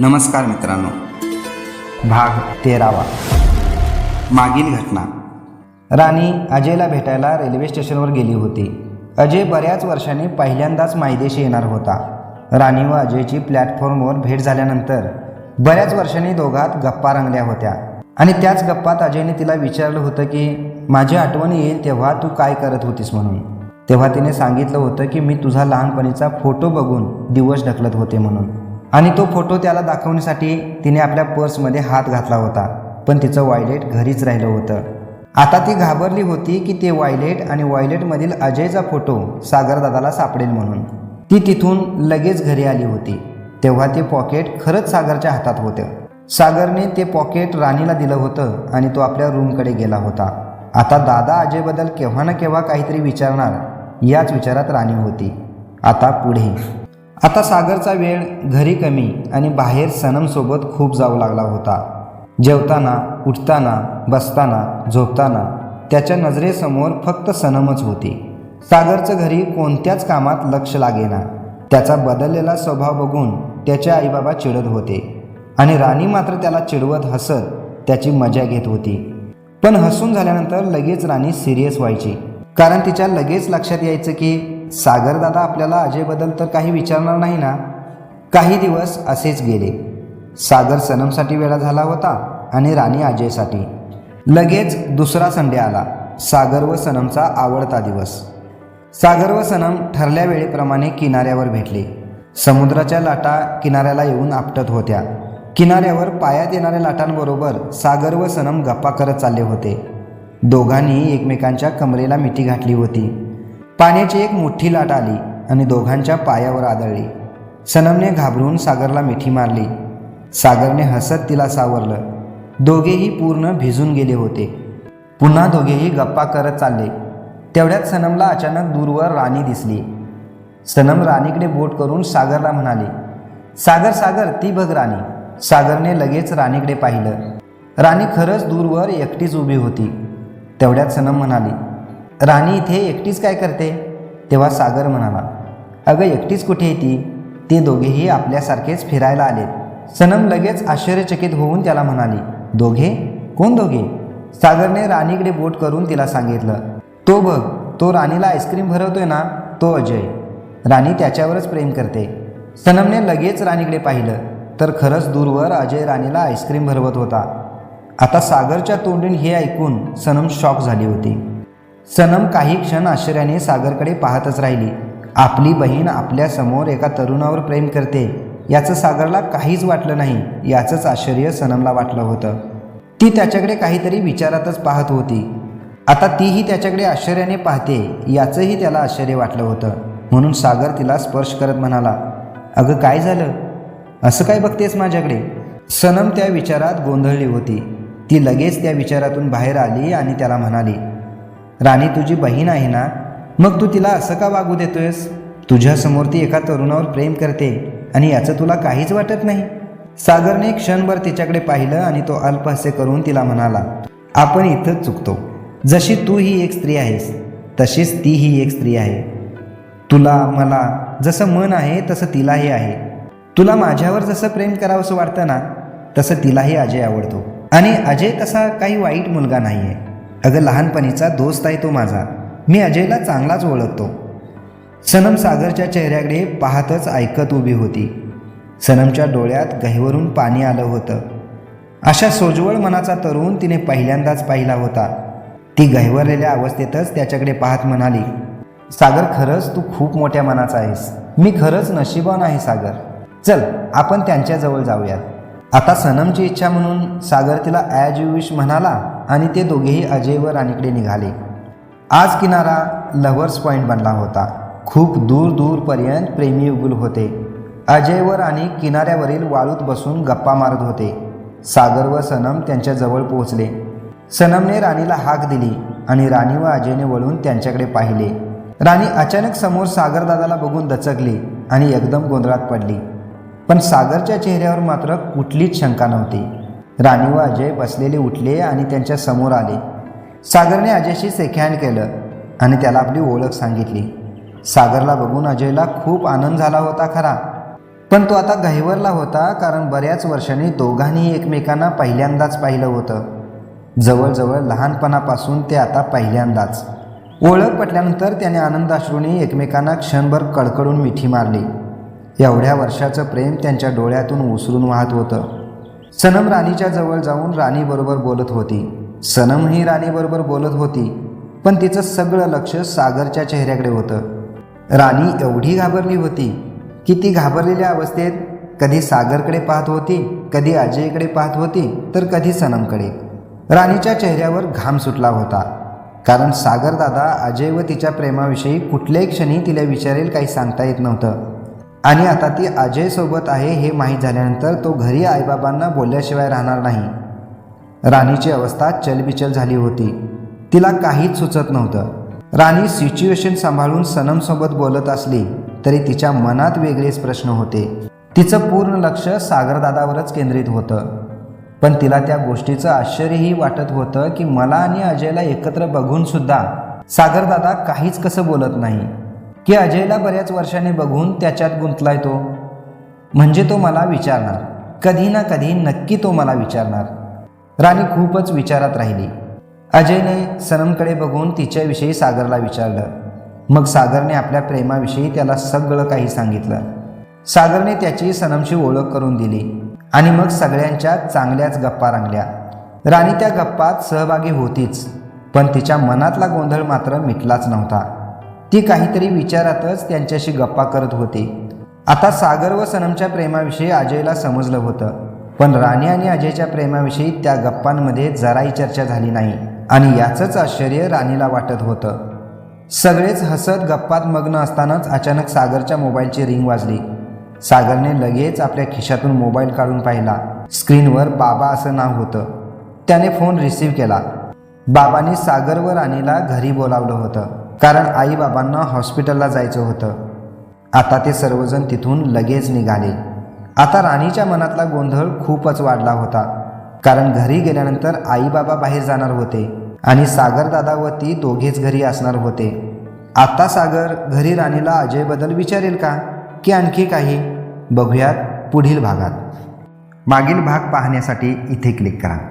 नमस्कार मित्रांनो. भाग तेरावा. मागील घटना. राणी अजयला भेटायला रेल्वे स्टेशनवर गेली होती. अजय बऱ्याच वर्षांनी पहिल्यांदाच मायदेशी येणार होता. राणी व अजयची प्लॅटफॉर्मवर भेट झाल्यानंतर बऱ्याच वर्षांनी दोघात गप्पा रंगल्या होत्या. आणि त्याच गप्पात अजयने तिला विचारलं होतं की माझी आठवण येईल तेव्हा तू काय करत होतीस म्हणून. तेव्हा तिने सांगितलं होतं की मी तुझा लहानपणीचा फोटो बघून दिवस ढकलत होते म्हणून. आणि तो फोटो त्याला दाखवण्यासाठी तिने आपल्या पर्समध्ये हात घातला होता पण तिचं वायलेट घरीच राहिलं होतं. आता ती घाबरली होती की ते वायलेट आणि वायलेटमधील अजयचा फोटो सागरदादाला सापडेल म्हणून. ती तिथून लगेच घरी आली होती. तेव्हा ते पॉकेट खरंच सागरच्या हातात होतं. सागरने ते पॉकेट राणीला दिलं होतं आणि तो आपल्या रूमकडे गेला होता. आता दादा अजयबद्दल केव्हा ना केव्हा काहीतरी विचारणार याच विचारात राणी होती. आता पुढे. आता सागरचा वेळ घरी कमी आणि बाहेर सनमसोबत खूप जाऊ लागला होता. जेवताना उठताना बसताना झोपताना त्याच्या नजरेसमोर फक्त सनमच होती. सागरचं घरी कोणत्याच कामात लक्ष लागेना. त्याचा बदललेला स्वभाव बघून त्याचे आईबाबा चिडत होते आणि राणी मात्र त्याला चिडवत हसत त्याची मजा घेत होती. पण हसून झाल्यानंतर लगेच राणी सिरियस व्हायची. कारण तिच्या लगेच लक्षात यायचं की सागरदादा आपल्याला अजयबद्दल तर काही विचारणार नाही ना? काही दिवस असेच गेले. सागर सनमसाठी वेळा झाला होता आणि राणी अजयसाठी. लगेच दुसरा संडे आला. सागर व सनमचा आवडता दिवस. सागर व सनम ठरल्या वेळेप्रमाणे किनाऱ्यावर भेटले. समुद्राच्या लाटा किनाऱ्याला येऊन आपटत होत्या. किनाऱ्यावर पायात येणाऱ्या लाटांबरोबर सागर व सनम गप्पा करत चालले होते. दोघांनी एकमेकांच्या कमरेला मिठी घातली होती. पाण्याची एक मोठी लाट आली आणि दोघांच्या पायावर आदळली. सनमने घाबरून सागरला मिठी मारली. सागरने हसत तिला सावरलं. दोघेही पूर्ण भिजून गेले होते. पुन्हा दोघेही गप्पा करत चालले. तेवढ्यात सनमला अचानक दूरवर राणी दिसली. सनम राणीकडे बोट करून सागरला म्हणाली सागर सागर ती बघ राणी. सागरने लगेच राणीकडे पाहिलं. राणी खरंच दूरवर एकटीच उभी होती. तेवढ्यात सनम म्हणाली राणी इथे एकटीच काय करते? तेव्हा सागर म्हणाला अगं एकटीच कुठे येती ते दोघेही आपल्यासारखेच फिरायला आलेत. सनम लगेच आश्चर्यचकित होऊन त्याला म्हणाली दोघे? कोण दोघे? सागरने राणीकडे बोट करून तिला सांगितलं तो बघ तो राणीला आईस्क्रीम भरवतोय ना तो अजय. राणी त्याच्यावरच प्रेम करते. सनमने लगेच राणीकडे पाहिलं तर खरंच दूरवर अजय राणीला आईस्क्रीम भरवत होता. आता सागरच्या तोंडून हे ऐकून सनम शॉक झाली होती. सनम काही क्षण आश्चर्याने सागरकडे पाहतच राहिली. आपली बहीण आपल्यासमोर एका तरुणावर प्रेम करते. याचं सागरला काहीच वाटलं नाही. याचंच आश्चर्य सनमला वाटलं होतं. ती त्याच्याकडे काहीतरी विचारातच पाहत होती. आता तीही त्याच्याकडे आश्चर्याने पाहते. याचंही त्याला आश्चर्य वाटलं होतं. म्हणून सागर तिला स्पर्श करत म्हणाला अगं काय झालं? असं काय बघतेस माझ्याकडे? सनम त्या विचारात गोंधळली होती. ती लगेच त्या विचारातून बाहेर आली आणि त्याला म्हणाली राणी तुझी बहीण आहे ना? मग तू तिला असं का वागू देतोयस? तुझ्यासमोर ती एका तरुणावर प्रेम करते आणि याचं तुला काहीच वाटत नाही. सागरने क्षणभर तिच्याकडे पाहिलं आणि तो अल्पहास्य करून तिला म्हणाला आपण इथंच चुकतो. जशी तू ही एक स्त्री आहेस तशीच ती ही एक स्त्री आहे. तुला मला जसं मन आहे तसं तिलाही आहे. तुला माझ्यावर जसं प्रेम करावंसं वाटतं ना तसं तिलाही अजय आवडतो. आणि अजय तसा काही वाईट मुलगा नाही आहे अगं लहानपणीचा दोस्त आहे तो माझा. मी अजयला चांगलाच ओळखतो. सनम सागरच्या चेहऱ्याकडे पाहतच ऐकत उभी होती. सनमच्या डोळ्यात गहिवरून पाणी आलं होतं. अशा सोजवळ मनाचा तरुण तिने पहिल्यांदाच पाहिला होता. ती गहिवरलेल्या अवस्थेतच त्याच्याकडे पाहत म्हणाली सागर खरंच तू खूप मोठ्या मनाचा आहेस. मी खरंच नशिबान आहे सागर. चल आपण त्यांच्याजवळ जाऊयात आता सनमची इच्छा म्हणून सागर तिला ॲज यू विश म्हणाला. आणि ते दोघेही अजय व राणीकडे निघाले. आज किनारा लव्हर्स पॉईंट बनला होता. खूप दूर दूरपर्यंत प्रेमी उगुल होते. अजय व राणी किनाऱ्यावरील वाळूत बसून गप्पा मारत होते. सागर व सनम त्यांच्या जवळ पोहोचले. सनमने राणीला हाक दिली आणि राणी व अजयने वळून त्यांच्याकडे पाहिले. राणी अचानक समोर सागरदादाला बघून दचकली आणि एकदम गोंधळात पडली. पण सागरच्या चेहऱ्यावर मात्र कुठलीच शंका नव्हती. राणी व अजय बसलेले उठले आणि त्यांच्यासमोर आले. सागरने अजयशी सेकहँड केलं आणि त्याला आपली ओळख सांगितली. सागरला बघून अजयला खूप आनंद झाला होता खरा. पण तो आता गहिवरला होता कारण बऱ्याच वर्षांनी दोघांनी एकमेकांना पहिल्यांदाच पाहिलं होतं. जवळजवळ लहानपणापासून ते आता पहिल्यांदाच. ओळख पटल्यानंतर त्याने आनंदाश्रूंनी एकमेकांना क्षणभर कडकडून मिठी मारली. एवढ्या वर्षाचं प्रेम त्यांच्या डोळ्यातून उसरून वाहत होतं. सनम राणीच्या जवळ जाऊन राणीबरोबर बोलत होती. सनम ही राणीबरोबर बोलत होती पण तिचं सगळं लक्ष सागरच्या चेहऱ्याकडे होतं. राणी एवढी घाबरली होती की ती घाबरलेल्या अवस्थेत कधी सागरकडे पाहत होती कधी अजयकडे पाहत होती तर कधी सनमकडे. राणीच्या चेहऱ्यावर घाम सुटला होता कारण सागरदादा अजय व तिच्या प्रेमाविषयी कुठल्याही क्षणी तिला विचारेल काही सांगता येत नव्हतं. आणि आता ती अजयसोबत आहे हे माहीत झाल्यानंतर तो घरी आईबाबांना बोलल्याशिवाय राहणार नाही. राणीची अवस्था चलबिचल झाली होती. तिला काहीच सुचत नव्हतं. राणी सिच्युएशन सांभाळून सनमसोबत बोलत असली तरी तिच्या मनात वेगळेच प्रश्न होते. तिचं पूर्ण लक्ष सागरदादावरच केंद्रित होतं. पण तिला त्या गोष्टीचं आश्चर्यही वाटत होतं की मला आणि अजयला एकत्र बघूनसुद्धा सागरदादा काहीच कसं बोलत नाही. की अजयला बऱ्याच वर्षाने बघून त्याच्यात गुंतलाय तो. म्हणजे तो मला विचारणार. कधी ना कधी नक्की तो मला विचारणार. राणी खूपच विचारात राहिली. अजयने सनमकडे बघून तिच्याविषयी सागरला विचारलं. मग सागरने आपल्या प्रेमाविषयी त्याला सगळं काही सांगितलं. सागरने त्याची सनमशी ओळख करून दिली आणि मग सगळ्यांच्या चांगल्याच गप्पा रंगल्या. राणी त्या गप्पात सहभागी होतीच पण तिच्या मनातला गोंधळ मात्र मिटलाच नव्हता. ती काहीतरी विचारातच त्यांच्याशी गप्पा करत होती. आता सागर व सनमच्या प्रेमाविषयी अजयला समजलं होतं. पण राणी आणि अजयच्या प्रेमाविषयी त्या गप्पांमध्ये जराही चर्चा झाली नाही आणि याचंच आश्चर्य राणीला वाटत होतं. सगळेच हसत गप्पात मग्न असतानाच अचानक सागरच्या मोबाईलची रिंग वाजली. सागरने लगेच आपल्या खिशातून मोबाईल काढून पाहिला. स्क्रीनवर बाबा असं नाव होतं. त्याने फोन रिसीव्ह केला. बाबांनी सागर व राणीला घरी बोलावलं होतं. कारण आईबाबांना हॉस्पिटलला जायचं होतं. आता ते सर्वजण तिथून लगेच निघाले. आता राणीच्या मनातला गोंधळ खूपच वाढला होता. कारण घरी गेल्यानंतर आईबाबा बाहेर जाणार होते आणि सागरदादा व ती दोघेच घरी असणार होते. आता सागर घरी राणीला अजयबद्दल विचारेल का? की आणखी काही? बघूयात पुढील भागात. मागील भाग पाहण्यासाठी इथे क्लिक करा.